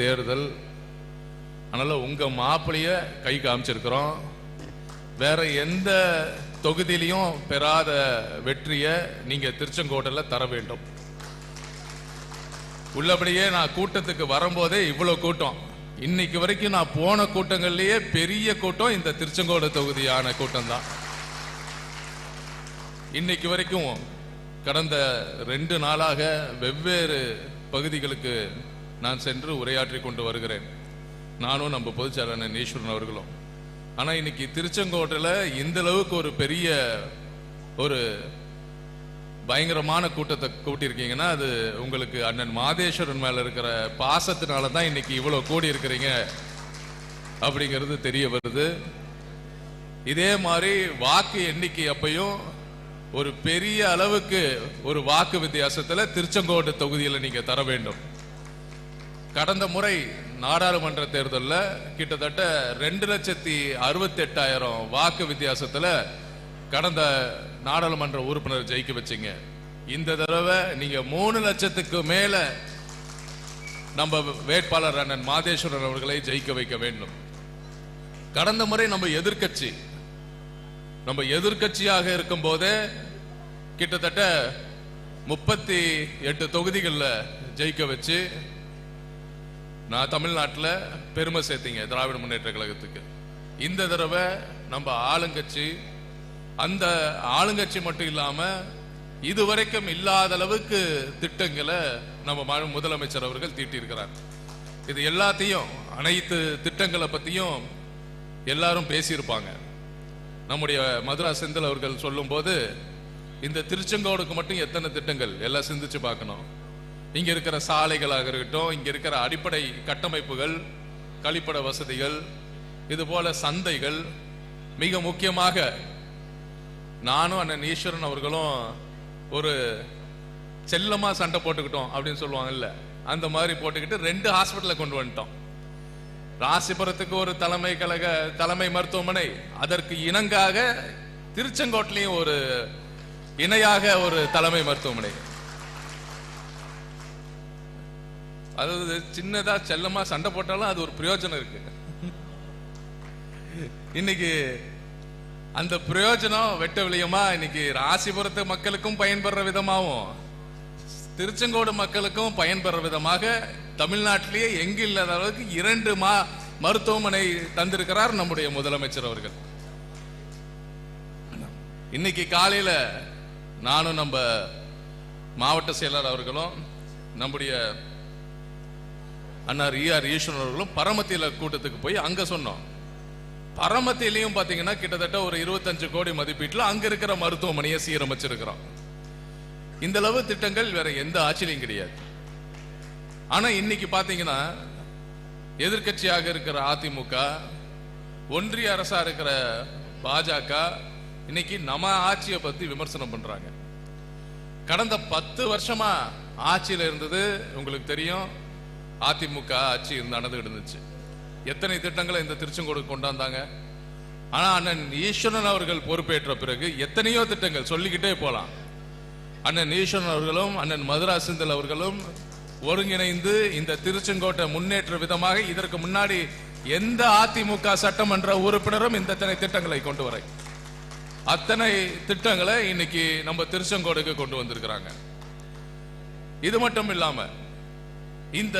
தேர்தல். அதனால உங்க மாப்பிளைய கை காமிச்சிருக்கிறோம். வேற எந்த தொகுதியிலையும் பெறாத வெற்றியை நீங்க திருச்செங்கோட்டில் தர வேண்டும். உள்ளபடியே நான் கூட்டத்துக்கு வரும்போதே இவ்வளவு கூட்டம். இன்னைக்கு வரைக்கும் நான் போன கூட்டங்கள்லயே பெரிய கூட்டம் இந்த திருச்செங்கோடு தொகுதியான கூட்டம் தான் இன்னைக்கு வரைக்கும் கடந்த ரெண்டு நாளாக வெவ்வேறு பகுதிகளுக்கு நான் சென்று உரையாற்றி கொண்டு வருகிறேன். நானும் நம்ம பொதுச்செயலாளர் ஈஸ்வரன் அவர்களும். ஆனால் இன்னைக்கு திருச்செங்கோட்டில் இந்த அளவுக்கு ஒரு பெரிய ஒரு பயங்கரமான கூட்டத்தை கூட்டியிருக்கீங்கன்னா அது உங்களுக்கு அண்ணன் மாதேஸ்வரன் மேல இருக்கிற பாசத்தினால தான் இன்னைக்கு இவ்வளோ கூடி இருக்கிறீங்க அப்படிங்கிறது தெரிய வருது. இதே மாதிரி வாக்கு எண்ணிக்கை அப்பையும் ஒரு பெரிய அளவுக்கு ஒரு வாக்கு வித்தியாசத்தில் திருச்செங்கோட்டை தொகுதியில் நீங்கள் தர வேண்டும். கடந்த முறை நாடாளுமன்ற தேர்தலில் கிட்டத்தட்ட ரெண்டு லட்சத்தி அறுபத்தி எட்டாயிரம் வாக்கு வித்தியாசத்தில் கடந்த நாடாளுமன்ற உறுப்பினர் ஜெயிக்க வச்சீங்க. இந்த தடவை நீங்க மூணு லட்சத்துக்கு மேல நம்ம வேட்பாளர் அண்ணன் மாதேஸ்வரன் அவர்களை ஜெயிக்க வைக்க வேண்டும். கடந்த முறை நம்ம எதிர்க்கட்சி நம்ம எதிர்க்கட்சியாக இருக்கும் போதே கிட்டத்தட்ட முப்பத்தி எட்டு தொகுதிகளில் ஜெயிக்க வச்சு நான் தமிழ்நாட்டில் பெருமை சேர்த்தீங்க திராவிட முன்னேற்ற கழகத்துக்கு. இந்த தடவை நம்ம ஆளுங்கட்சி அந்த ஆளுங்கட்சி மட்டும் இல்லாமல் இதுவரைக்கும் இல்லாத அளவுக்கு திட்டங்களை நம்ம முதலமைச்சர் அவர்கள் தீட்டியிருக்கிறார். இது எல்லாத்தையும் அனைத்து திட்டங்களை பற்றியும் எல்லாரும் பேசியிருப்பாங்க. நம்முடைய மதுரா செந்தில் அவர்கள் சொல்லும்போது இந்த திருச்செங்கோடுக்கு மட்டும் எத்தனை திட்டங்கள்? எல்லாம் சிந்திச்சு பார்க்கணும். இங்கே இருக்கிற சாலைகளாக இருக்கட்டும் இங்கே இருக்கிற அடிப்படை கட்டமைப்புகள் கழிப்பட வசதிகள் இது போல சந்தைகள் மிக முக்கியமாக நானும் அண்ணன் ஈஸ்வரன் அவர்களும் ஒரு செல்லமாக சண்டை போட்டுக்கிட்டோம் அப்படின்னு சொல்லுவாங்கல்ல அந்த மாதிரி போட்டுக்கிட்டு ரெண்டு ஹாஸ்பிட்டலை கொண்டு வந்துட்டோம். ராசிபுரத்துக்கு ஒரு தலைமை கழக தலைமை மருத்துவமனை அதற்கு இணங்காக திருச்செங்கோட்டிலையும் ஒரு இணையாக ஒரு தலைமை மருத்துவமனை. அதாவது சின்னதா செல்லமா சண்டை போட்டாலும் அது ஒரு பிரயோஜனம் இருக்கு. இன்னைக்கு அந்த பிரயோஜனம் வெட்ட விளியமா? இன்னைக்கு ராசிபுரத்து மக்களுக்கும் பயன்படுற விதமாகவும் திருச்செங்கோடு மக்களுக்கும் பயன்பெற விதமாக தமிழ்நாட்டிலேயே எங்கு இல்லாத அளவுக்கு இரண்டு மா மருத்துவமனை தந்திருக்கிறார் நம்முடைய முதலமைச்சர் அவர்கள். இன்னைக்கு காலையில நானும் நம்ம மாவட்ட செயலாளர் அவர்களும் நம்முடைய அண்ணார் ஈஆர் ஈஸ்வரன் அவர்களும் பரமத்தியில கூட்டத்துக்கு போய் அங்க சொன்னோம். பரமத்திலையும் பாத்தீங்கன்னா கிட்டத்தட்ட ஒரு இருபத்தஞ்சு கோடி மதிப்பீட்டில் அங்க இருக்கிற மருத்துவமனையை சீரமைச்சிருக்கிறோம். இந்த அளவு திட்டங்கள் வேற எந்த ஆட்சியிலையும் கிடையாது. ஆனா இன்னைக்கு பாத்தீங்கன்னா எதிர்க்கட்சியாக இருக்கிற அதிமுக ஒன்றிய அரசா இருக்கிற பாஜக இன்னைக்கு நம்ம ஆட்சியை பத்தி விமர்சனம் பண்றாங்க. கடந்த பத்து வருஷமா ஆட்சியில இருந்தது உங்களுக்கு தெரியும் அதிமுக ஆட்சி நடந்துகிட்டு இருந்துச்சு எத்தனை திட்டங்களை இந்த திருச்செங்கோடு கொண்டாந்தாங்க ஆனா அண்ணன் ஈஸ்வரன் அவர்கள் பொறுப்பேற்ற பிறகு எத்தனையோ திட்டங்கள் சொல்லிக்கிட்டே போலாம். அண்ணன் ஈஸ்வரன் அவர்களும் அண்ணன் மதுரா செந்தில் அவர்களும் ஒருங்கிணைந்து இந்த திருச்செங்கோட்டை முன்னேற்ற விதமாக இதற்கு முன்னாடி எந்த அதிமுக சட்டமன்ற உறுப்பினரும் இந்த திட்டங்களை கொண்டு வரை அத்தனை திட்டங்களை இன்னைக்கு நம்ம திருச்செங்கோடுக்கு கொண்டு வந்திருக்கிறாங்க. இது மட்டும் இல்லாம இந்த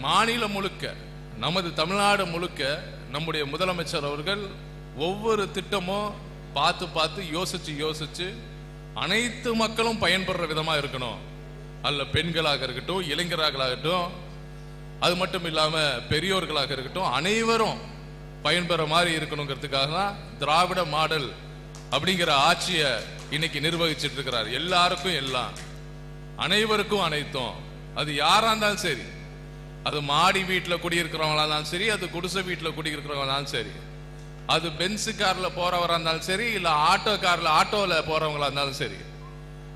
மாநிலம் முழுக்க நமது தமிழ்நாடு முழுக்க நம்முடைய முதலமைச்சர் அவர்கள் ஒவ்வொரு திட்டமும் பார்த்து பார்த்து யோசிச்சு யோசிச்சு அனைத்து மக்களும் பயன்படுற விதமாக இருக்கணும். அல்ல பெண்களாக இருக்கட்டும் இளைஞர்களாகட்டும் அது மட்டும் இல்லாமல் பெரியோர்களாக இருக்கட்டும் அனைவரும் பயன்பெற மாதிரி இருக்கணுங்கிறதுக்காக தான் திராவிட மாடல் அப்படிங்கிற ஆட்சியை இன்னைக்கு நிர்வகிச்சிட்டு இருக்கிறார். எல்லாருக்கும் எல்லாம் அனைவருக்கும் அனைத்தும். அது யாரா இருந்தாலும் சரி. அது மாடி வீட்டில் குடியிருக்கிறவங்களா இருந்தாலும் சரி அது குடிசை வீட்டில் குடியிருக்கிறவங்களாலும் சரி. அது பென்சு கார்ல போறவரா இருந்தாலும் சரி இல்ல ஆட்டோ கார்ல ஆட்டோல போறவங்களா இருந்தாலும் சரி.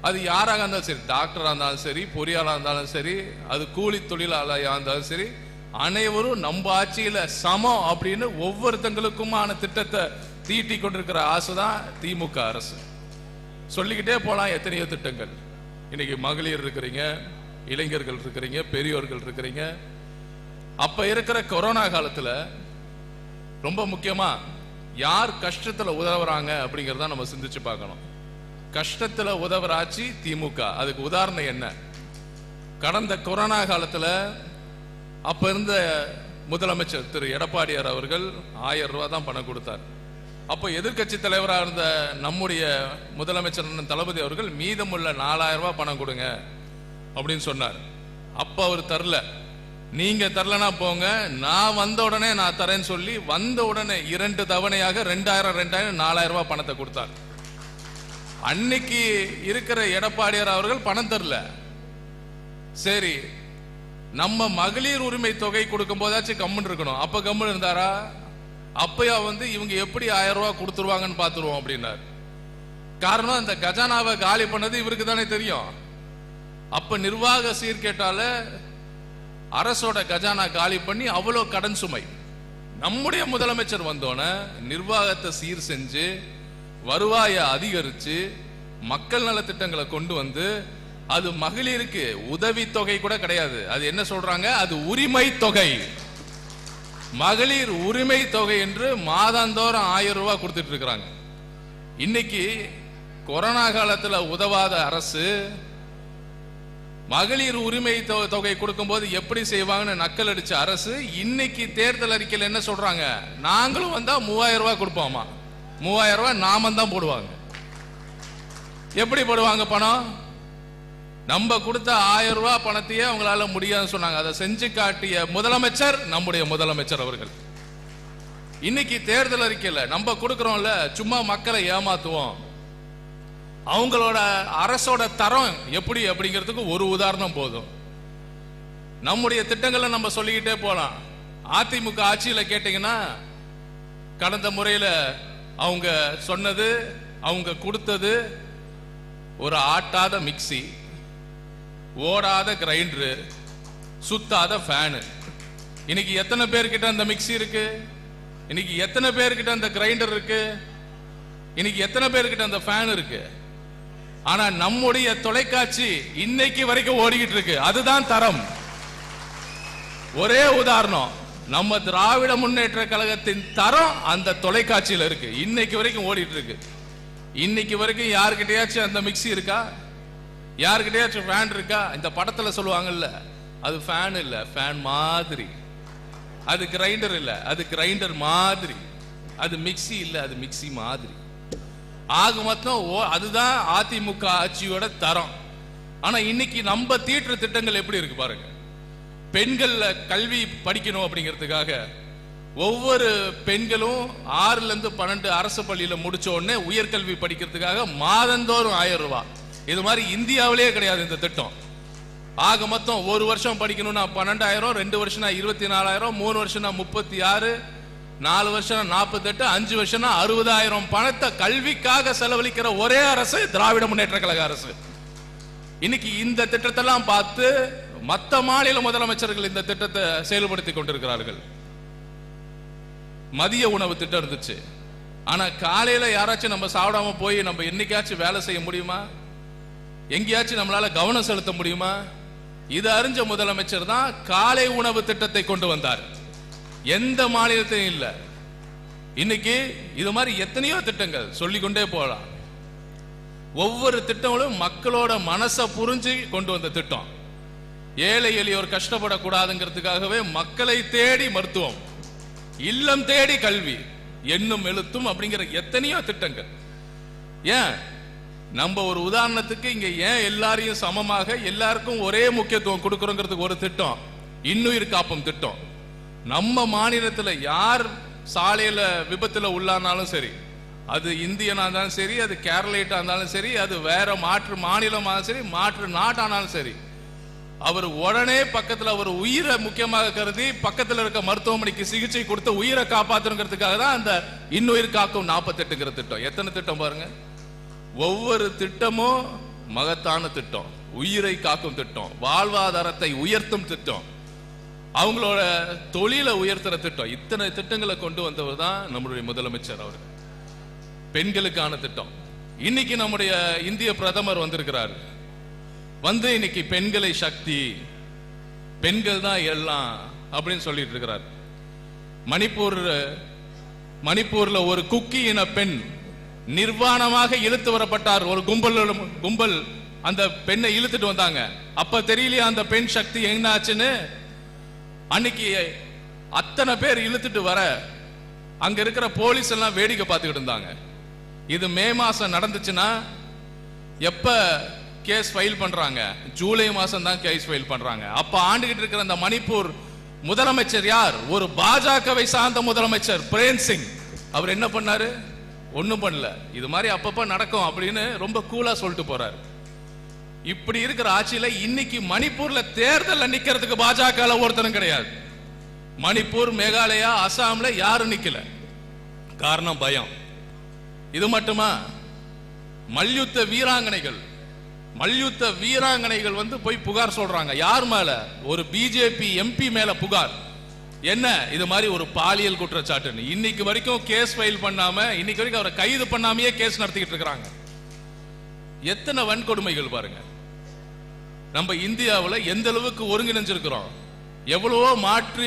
அது யாராக இருந்தாலும் சரி டாக்டரா இருந்தாலும் சரி பொறியாளா இருந்தாலும் சரி அது கூலி தொழிலாளியா இருந்தாலும் சரி அனைவரும் நம்ம ஆட்சியில சமம் அப்படின்னு ஒவ்வொருத்தங்களுக்குமான திட்டத்தை தீட்டி கொண்டிருக்கிற ஆசை தான் திமுக அரசு. சொல்லிக்கிட்டே போலாம் எத்தனையோ திட்டங்கள். இன்னைக்கு மகளிர் இருக்கிறீங்க இளைஞர்கள் இருக்கிறீங்க பெரியோர்கள் இருக்கிறீங்க. அப்ப இருக்கிற கொரோனா காலத்துல ரொம்ப முக்கியமா யார் கஷ்டத்துல உதவுறாங்க அப்படிங்கறத நம்ம சிந்திச்சு பார்க்கணும். கஷ்டத்துல உதவுறாச்சு திமுக. அதுக்கு உதாரணம் என்ன? கடந்த கொரோனா காலத்துல அப்ப இருந்த முதலமைச்சர் திரு எடப்பாடியார் அவர்கள் ஆயிரம் ரூபாய் தான் பணம் கொடுத்தார். அப்போ எதிர்க்கட்சி தலைவராக இருந்த நம்முடைய முதலமைச்சர் தளபதி அவர்கள் மீதமுள்ள நாலாயிரம் ரூபாய் பணம் கொடுங்க. அப்படின்னு சொன்னார். அப்ப அவர் தரல. நீங்க தரலனா போங்க நான் வந்த உடனே நான் தரேன்னு சொல்லி வந்த உடனே இரண்டு தவணையாக ரெண்டாயிரம் ரெண்டாயிரம் நாலாயிரம் ரூபாய் பணத்தை கொடுத்தார். அன்னைக்கு இருக்கிற எடப்பாடியார் அவர்கள் பணம் தரல. சரி நம்ம மகளிர் உரிமை தொகை கொடுக்கும் போதாச்சும் கம்முன்னு இருக்கணும். அப்ப கம்முன்னு இருந்தாரா? அப்பயா வந்து இவங்க எப்படி ஆயிரம் ரூபாய் கொடுத்துருவாங்கன்னு பாத்துருவோம் அப்படின்னாரு. காரணம் அந்த கஜானாவை காலி பண்ணது இவருக்கு தானே தெரியும். அப்ப நிர்வாக சீர்கேட்டால அரசோட கஜானா காலி பண்ணி அவ்வளோ கடன் சுமை. நம்முடைய முதலமைச்சர் வந்தோன நிர்வாகத்தை சீர் செஞ்சு வருவாயை அதிகரிச்சு மக்கள் நலத்திட்டங்களை கொண்டு வந்து அது மகளிருக்கு உதவி தொகை கூட கிடையாது. அது என்ன சொல்றாங்க? அது உரிமை தொகை. மகளிர் உரிமை தொகை என்று மாதாந்தோறும் ஆயிரம் ரூபாய் கொடுத்துட்டு இருக்கிறாங்க. இன்னைக்கு கொரோனா காலத்தில் உதவாத அரசு மகளிர் உரிமை தொகை கொடுக்கும்போது எப்படி செய்வாங்கன்னு நக்கல் அடிச்ச அரசு இன்னைக்கு தேர்தல் அறிக்கையில் என்ன சொல்றாங்க? நாங்களும் வந்தா மூவாயிரம் ரூபாய் கொடுப்போமா மூவாயிரம் ரூபாய் நாம தான் போடுவாங்க. எப்படி போடுவாங்க பணம்? நம்ம கொடுத்த ஆயிரம் ரூபாய் பணத்தையே அவங்களால முடியாதுன்னு சொன்னாங்க. அதை செஞ்சு காட்டிய முதலமைச்சர் நம்முடைய முதலமைச்சர் அவர்கள். இன்னைக்கு தேர்தல் அறிக்கையில நம்ம கொடுக்குறோம்ல சும்மா மக்களை ஏமாத்துவோம். அவங்களோட அரசோட தரம் எப்படி அப்படிங்கிறதுக்கு ஒரு உதாரணம் போதும். நம்முடைய திட்டங்களை நம்ம சொல்லிக்கிட்டே போலாம். அதிமுக ஆட்சியில் கேட்டீங்கன்னா கடந்த முறையில் அவங்க சொன்னது அவங்க கொடுத்தது ஒரு ஆட்டாத மிக்ஸி ஓடாத கிரைண்டரு சுத்தாத ஃபேனு. இன்னைக்கு எத்தனை பேர்கிட்ட அந்த மிக்ஸி இருக்கு? இன்னைக்கு எத்தனை பேர்கிட்ட அந்த கிரைண்டர் இருக்கு? இன்னைக்கு எத்தனை பேர்கிட்ட அந்த ஃபேன் இருக்குது ஆனா நம்முடைய தொலைக்காட்சி இன்னைக்கு வரைக்கும் ஓடிக்கிட்டு இருக்கு. அதுதான் தரம். ஒரே உதாரணம் நம்ம திராவிட முன்னேற்ற கழகத்தின் தரம் அந்த தொலைக்காட்சியில இருக்கு. இன்னைக்கு வரைக்கும் ஓடிட்டு இருக்கு. இன்னைக்கு வரைக்கும் யாருக்கிட்டயாச்சும் அந்த மிக்சி இருக்கா? யாருக்கிட்டயாச்சும் ஃபேன் இருக்கா? இந்த படத்துல சொல்லுவாங்கல்ல அது ஃபேன் இல்ல ஃபேன் மாதிரி. அது கிரைண்டர் இல்ல அது கிரைண்டர் மாதிரி. அது மிக்ஸி இல்ல அது மிக்ஸி மாதிரி. ஆக மொத்தம் ஓ- அதுதான் அதிமுக ஆட்சியோட தரம். ஆனா இன்னைக்கு நம்ம தீட்டுற திட்டங்கள் எப்படி இருக்கு பாருங்க. பெண்கள்ல கல்வி படிக்கணும் அப்படிங்கிறதுக்காக ஒவ்வொரு பெண்களும் ஆறுல இருந்து பன்னெண்டு அரசு பள்ளியில முடிச்ச உடனே உயர்கல்வி படிக்கிறதுக்காக மாதந்தோறும் ஆயிரம் ரூபாய் இது மாதிரி இந்தியாவிலேயே கிடையாது இந்த திட்டம். ஆக மொத்தம் ஒரு வருஷம் படிக்கணும்னா பன்னெண்டாயிரம் ரெண்டு வருஷம்னா இருபத்தி நாலாயிரம் மூணு வருஷம்னா முப்பத்தி ஆறு நாலு வருஷம் நாற்பத்தெட்டு அஞ்சு வருஷம்னா அறுபதாயிரம் பணத்தை கல்விக்காக செலவழிக்கிற ஒரே அரசு திராவிட முன்னேற்ற கழக அரசு. இன்னைக்கு இந்த திட்டத்தெல்லாம் பார்த்து மத்த மாநில முதலமைச்சர்கள் இந்த திட்டத்தை செயல்படுத்தி கொண்டிருக்கிறார்கள். மதிய உணவு திட்டம் இருந்துச்சு. ஆனா காலையில யாராச்சும் நம்ம சாப்பிடாம போய் நம்ம என்னைக்காச்சும் வேலை செய்ய முடியுமா? எங்கேயாச்சும் நம்மளால கவனம் செலுத்த முடியுமா? இது அறிஞ்ச முதலமைச்சர் தான் காலை உணவு திட்டத்தை கொண்டு வந்தார். எந்த மாநிலத்திலும் இல்லை. இன்னைக்கு இது மாதிரி எத்தனையோ திட்டங்கள் சொல்லிக்கொண்டே போகலாம். ஒவ்வொரு திட்டங்களும் மக்களோட மனசை புரிஞ்சு கொண்டு வந்த திட்டம். ஏழை எளியோர் கஷ்டப்படக்கூடாதுங்கிறதுக்காகவே மக்களை தேடி மருத்துவம் இல்லம் தேடி கல்வி எண்ணும் எழுத்தும் அப்படிங்கிற எத்தனையோ திட்டங்கள். ஏன்? நம்ம ஒரு உதாரணத்துக்கு இங்க ஏன் எல்லாரையும் சமமாக எல்லாருக்கும் ஒரே முக்கியத்துவம் கொடுக்கறோங்கிறதுக்கு ஒரு திட்டம் இன்னுயிர் காப்பும் திட்டம். நம்ம மாநிலத்துல யார் சாலையில விபத்துல உள்ளானாலும் சரி அது இந்தியனா இருந்தாலும் சரி அது கேரளைட்டா இருந்தாலும் சரி அது வேற மாற்று மாநிலமா சரி மாற்று நாட்டானாலும் சரி அவர் உடனே பக்கத்தில் அவர் உயிரை முக்கியமாக கருதி பக்கத்தில் இருக்க மருத்துவமனைக்கு சிகிச்சை கொடுத்து உயிரை காப்பாற்றணுங்கிறதுக்காக தான் அந்த இன்னுயிர் காக்கும் நாற்பத்தெட்டுங்கிற திட்டம். எத்தனை திட்டம் பாருங்க. ஒவ்வொரு திட்டமும் மகத்தான திட்டம். உயிரை காக்கும் திட்டம். வாழ்வாதாரத்தை உயர்த்தும் திட்டம். அவங்களோட தொழிலை உயர்த்துற திட்டம். இத்தனை திட்டங்களை கொண்டு வந்தவர் தான் நம்மளுடைய முதலமைச்சர் அவர். பெண்களுக்கான திட்டம். இன்னைக்கு நம்முடைய இந்திய பிரதமர் வந்திருக்கிறார். வந்து இன்னைக்கு பெண்களை சக்தி பெண்கள் தான் எல்லாம் அப்படின்னு சொல்லிட்டு இருக்கிறார். மணிப்பூர் மணிப்பூர்ல ஒரு குக்கி இன பெண் நிர்வாணமாக இழுத்து வரப்பட்டார். ஒரு கும்பல் கும்பல் அந்த பெண்ணை இழுத்துட்டு வந்தாங்க. அப்ப தெரியலையா அந்த பெண் சக்தி என்ன ஆச்சுன்னு அன்னைக்கு அத்தனை பேர் இழுத்துட்டு வர அங்க இருக்கிற போலீஸ் எல்லாம் வேடிக்கை பார்த்துக்கிட்டு இருந்தாங்க. இது மே மாசம் நடந்துச்சுன்னா எப்ப கேஸ் ஃபைல் பண்றாங்க? ஜூலை மாசம் தான் கேஸ் ஃபைல் பண்றாங்க. அப்ப ஆண்டுகிட்டு இருக்கிற அந்த மணிப்பூர் முதலமைச்சர் யார்? ஒரு பாஜகவை சார்ந்த முதலமைச்சர் பிரேம் சிங். அவர் என்ன பண்ணாரு? ஒண்ணும் பண்ணல. இது மாதிரி அப்பப்ப நடக்கும் அப்படின்னு ரொம்ப கூலா சொல்லிட்டு போறாரு. இப்படி இருக்கிற ஆட்சியில இன்னைக்கு மணிப்பூர்ல தேர்தல் நிக்கிறதுக்கு பாஜக ஒருத்தரும் கிடையாது. மணிப்பூர் மேகாலயா அசாம்ல யாரும் நிக்கல. காரணம் பயம். இது மட்டுமா? மல்யுத்த வீராங்கனைகள். மல்யுத்த வீராங்கனைகள் வந்து போய் புகார் சொல்றாங்க. யார் மேல? ஒரு பிஜேபி எம்பி மேல புகார். என்ன? இது மாதிரி ஒரு பாலியல் குற்றச்சாட்டுன்னு. இன்னைக்கு வரைக்கும் கேஸ் ஃபைல் பண்ணாம இன்னைக்கு வரைக்கும் அவரை கைது பண்ணாமயே கேஸ் நடத்திக்கிட்டு இருக்கிறாங்க. எத்தனை வன்கொடுமைகள் பாருங்க. நம்ம இந்தியாவில் எந்த அளவுக்கு ஒருங்கிணைஞ்சிருக்கிறோம். எவ்வளவோ மாற்று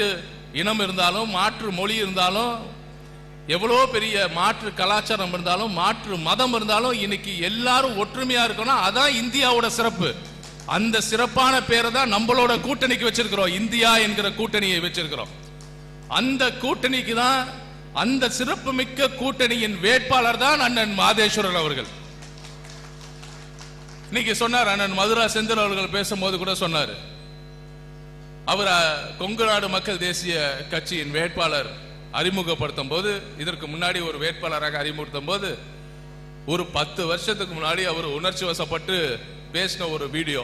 இனம் இருந்தாலும் மாற்று மொழி இருந்தாலும் எவ்வளோ பெரிய மாற்று கலாச்சாரம் இருந்தாலும் மாற்று மதம் இருந்தாலும் இன்னைக்கு எல்லாரும் ஒற்றுமையா இருக்கணும். அதான் இந்தியாவோட சிறப்பு. அந்த சிறப்பான பேரை தான் நம்மளோட கூட்டணிக்கு வச்சிருக்கிறோம். இந்தியா என்கிற கூட்டணியை வச்சிருக்கிறோம். அந்த கூட்டணிக்கு தான் அந்த சிறப்பு மிக்க கூட்டணியின் வேட்பாளர் தான் அண்ணன் மாதேஸ்வரன் அவர்கள். இன்னைக்கு சொன்னார் அண்ணன் மதுரா செந்தில் அவர்கள் பேசும்போது கூட சொன்னார். அவர் கொங்கு நாடு மக்கள் தேசிய கட்சியின் வேட்பாளர் அறிமுகப்படுத்தும் போது இதற்கு முன்னாடி ஒரு வேட்பாளராக அறிமுகப்படுத்தும் போது ஒரு பத்து வருஷத்துக்கு முன்னாடி அவர் உணர்ச்சி வசப்பட்டு பேசின ஒரு வீடியோ.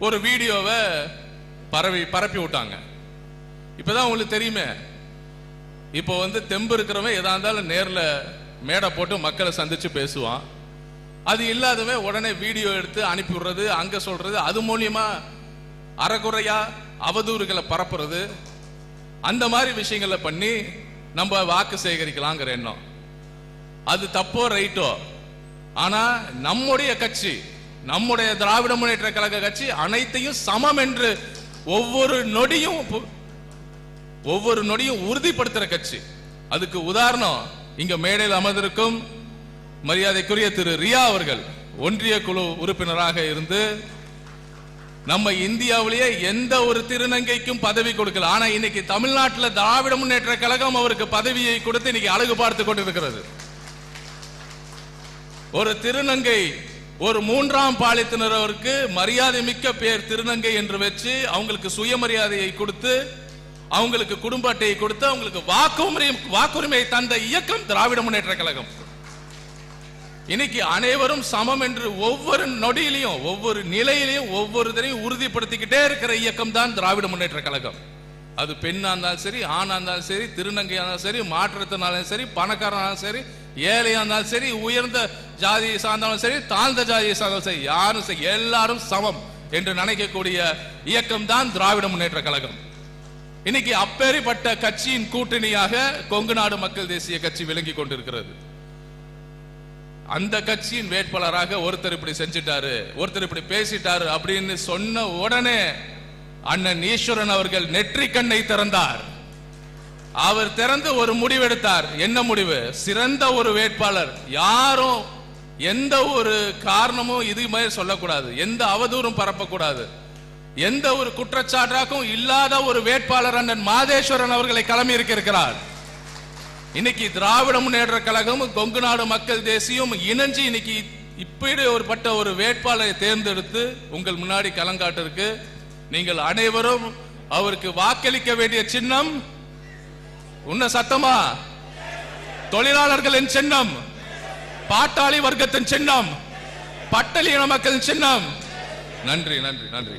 ஒரு வீடியோவை பரவி பரப்பி விட்டாங்க. இப்பதான் உங்களுக்கு தெரியுமே இப்போ வந்து தெம்பு இருக்கிறவன் எதா இருந்தாலும் நேரில் மேடை போட்டு மக்களை சந்திச்சு பேசுவான். அது இல்லாதவன் உடனே வீடியோ எடுத்து அனுப்பி விடுறது அங்க சொல்றது அது மூலியமா அறகுறையா அவதூறுகளை பரப்புறது அந்த மாதிரி விஷயங்களை பண்ணி நம்ம வாக்கு சேகரிக்கலாங்கிற எண்ணம். அது தப்போ ரைட்டோ? ஆனா நம்முடைய கட்சி நம்முடைய திராவிட முன்னேற்ற கழக கட்சி அனைத்தையும் சமம் என்று ஒவ்வொரு நொடியும் ஒவ்வொரு நொடியும் உறுதிப்படுத்துற கட்சி. அதுக்கு உதாரணம் இங்க மேடையில் அமர்ந்திருக்கும் மரியாதைக்குரிய திரு ரியா அவர்கள் ஒன்றிய குழு உறுப்பினராக இருந்து நம்ம இந்தியாவிலேயே எந்த ஒரு திருநங்கைக்கும் பதவி கொடுக்கல. ஆனா இன்னைக்கு தமிழ்நாட்டுல திராவிட முன்னேற்ற கழகம் அவருக்கு பதவியை கொடுத்து இன்னைக்கு அழகு பார்த்து கொண்டிருக்கிறது. ஒரு திருநங்கை ஒரு மூன்றாம் பாலித்தினரவருக்கு மரியாதை மிக்க பேர் திருநங்கை என்று வச்சு அவங்களுக்கு சுயமரியாதையை கொடுத்து அவங்களுக்கு குடும்ப அட்டையை கொடுத்து அவங்களுக்கு வாக்குரிமை வாக்குரிமையை தந்த இயக்கம் திராவிட முன்னேற்ற கழகம். இன்னைக்கு அனைவரும் சமம் என்று ஒவ்வொரு நொடியிலையும் ஒவ்வொரு நிலையிலையும் ஒவ்வொருத்தரையும் உறுதிப்படுத்திக்கிட்டே இருக்கிற இயக்கம் தான் திராவிட முன்னேற்ற கழகம். அது பெண்ணா இருந்தாலும் சரி ஆணா இருந்தாலும் சரி திருநங்கையா இருந்தாலும் சரி மாற்றத்தினாலும் சரி பணக்காரனாலும் சரி ஏழையா இருந்தாலும் சரி உயர்ந்த ஜாதியை சார்ந்தாலும் சரி தாழ்ந்த ஜாதியை சார்ந்தாலும் சரி யாரும் சரி எல்லாரும் சமம் என்று நினைக்கக்கூடிய இயக்கம் தான் திராவிட முன்னேற்ற கழகம். இன்னைக்கு அப்பேறிப்பட்ட கட்சியின் கூட்டணியாக கொங்கு நாடு மக்கள் தேசிய கட்சி விளங்கி கொண்டிருக்கிறது. அந்த கட்சியின் வேட்பாளராக ஒருத்தர் இப்படி செஞ்சிட்டாரு ஒருத்தர் இப்படி பேசிட்டாரு அப்படின்னு சொன்ன உடனே அண்ணன் ஈஸ்வரன் அவர்கள் நெற்றி கண்ணை திறந்தார். அவர் திறந்து ஒரு முடிவெடுத்தார். என்ன முடிவு? சிறந்த ஒரு வேட்பாளர். யாரும் எந்த ஒரு காரணமும் இது மாதிரி சொல்லக்கூடாது. எந்த அவதூறும் பரப்பக்கூடாது. எந்த ஒரு குற்றச்சாட்டாக்கும் இல்லாத ஒரு வேட்பாளர் அண்ணன் மாதேஸ்வரன் அவர்களை களமி இருக்கிறார் இன்னைக்கு திராவிட முன்னேற்ற கழகமும் கொங்கு நாடு மக்கள் தேசியம் இணைஞ்சு இன்னைக்கு இப்படி ஒரு பட்ட ஒரு வேட்பாளரை தேர்ந்தெடுத்து உங்கள் முன்னாடி கலங்காட்டிருக்கு நீங்கள் அனைவரும் அவருக்கு வாக்களிக்க வேண்டிய சின்னம் உன்ன சத்தமா? தொழிலாளர்களின் சின்னம் பாட்டாளி வர்க்கத்தின் சின்னம் பட்டளியின மக்களின் சின்னம். நன்றி நன்றி நன்றி.